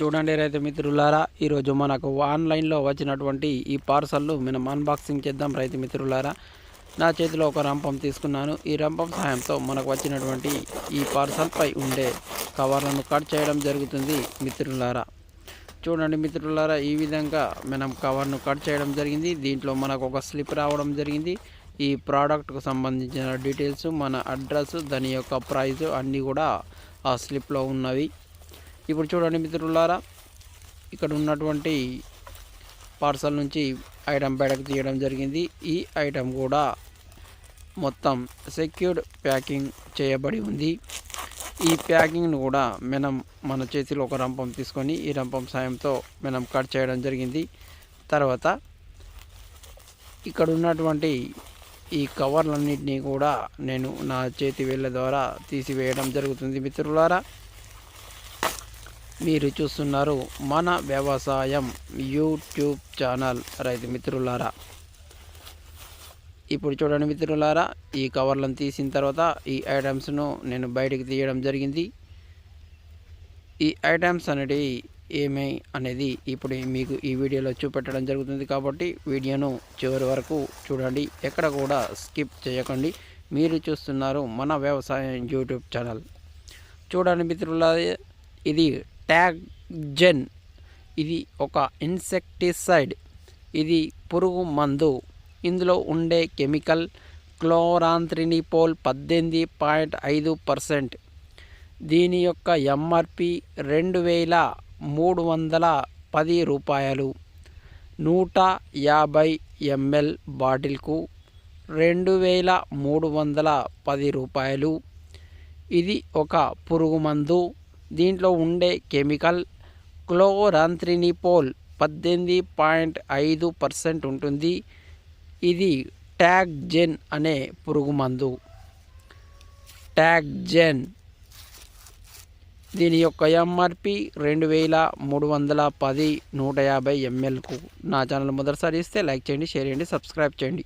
చూడండి రైతు మిత్రులారా ఈరోజు మనకు ఆన్లైన్లో వచ్చినటువంటి ఈ పార్సల్ను మనం అన్బాక్సింగ్ చేద్దాం రైతు మిత్రులారా. నా చేతిలో ఒక రంపం తీసుకున్నాను. ఈ రంపం సహాయంతో మనకు వచ్చినటువంటి ఈ పార్సల్పై ఉండే కవర్లను కట్ చేయడం జరుగుతుంది మిత్రులారా. చూడండి మిత్రులారా ఈ విధంగా మనం కవర్ను కట్ చేయడం జరిగింది. దీంట్లో మనకు ఒక స్లిప్ రావడం జరిగింది. ఈ ప్రోడక్ట్కు సంబంధించిన డీటెయిల్స్ మన అడ్రస్ దాని యొక్క ప్రైస్ అన్నీ కూడా ఆ స్లిప్లో ఉన్నవి. ఇప్పుడు చూడండి మిత్రులారా ఇక్కడ ఉన్నటువంటి పార్సల్ నుంచి ఐటమ్ బయటకు తీయడం జరిగింది. ఈ ఐటమ్ కూడా మొత్తం సెక్యూర్డ్ ప్యాకింగ్ చేయబడి ఉంది. ఈ ప్యాకింగ్ను కూడా మనం మన చేతిలో ఒక రంపం తీసుకొని ఈ రంపం సాయంతో మనం కట్ చేయడం జరిగింది. తర్వాత ఇక్కడ ఉన్నటువంటి ఈ కవర్లన్నింటినీ కూడా నేను నా చేతి వేళ్ళ ద్వారా తీసివేయడం జరుగుతుంది మిత్రులారా. మీరు చూస్తున్నారు మన వ్యవసాయం యూట్యూబ్ ఛానల్ రైతు మిత్రులారా. ఇప్పుడు చూడండి మిత్రులారా ఈ కవర్లను తీసిన తర్వాత ఈ ఐటమ్స్ను నేను బయటికి తీయడం జరిగింది. ఈ ఐటమ్స్ అనేటివి ఏమై అనేది ఇప్పుడు మీకు ఈ వీడియోలో చూపెట్టడం జరుగుతుంది కాబట్టి వీడియోను చివరి వరకు చూడండి ఎక్కడ కూడా స్కిప్ చేయకండి. మీరు చూస్తున్నారు మన వ్యవసాయం యూట్యూబ్ ఛానల్. చూడండి మిత్రులారా ఇది ట్యాగ్జెన్ ఇది ఒక ఇన్సెక్టిసైడ్. ఇది పురుగు మందు. ఇందులో ఉండే కెమికల్ క్లోరాంత్రినిపోల్ పద్దెనిమిది పాయింట్ ఐదు పర్సెంట్. దీని యొక్క ఎంఆర్పి రెండు వేల మూడు వందల పది రూపాయలు. నూట యాభై ఎంఎల్ బాటిల్కు రెండు వేల మూడు వందల పది రూపాయలు. ఇది ఒక పురుగు మందు. దీంట్లో ఉండే కెమికల్ క్లోరాంత్రినిపోల్ పద్దెనిమిది పాయింట్ ఐదు పర్సెంట్ ఉంటుంది. ఇది ట్యాగ్ జెన్ అనే పురుగు మందు ట్యాగ్ జెన్ దీని యొక్క ఎంఆర్పి రెండు వేల మూడు వందల పది నూట యాభై ఎంఎల్కు నా ఛానల్ మొదటిసారి ఇస్తే లైక్ చేయండి షేర్ చేయండి సబ్స్క్రైబ్ చేయండి.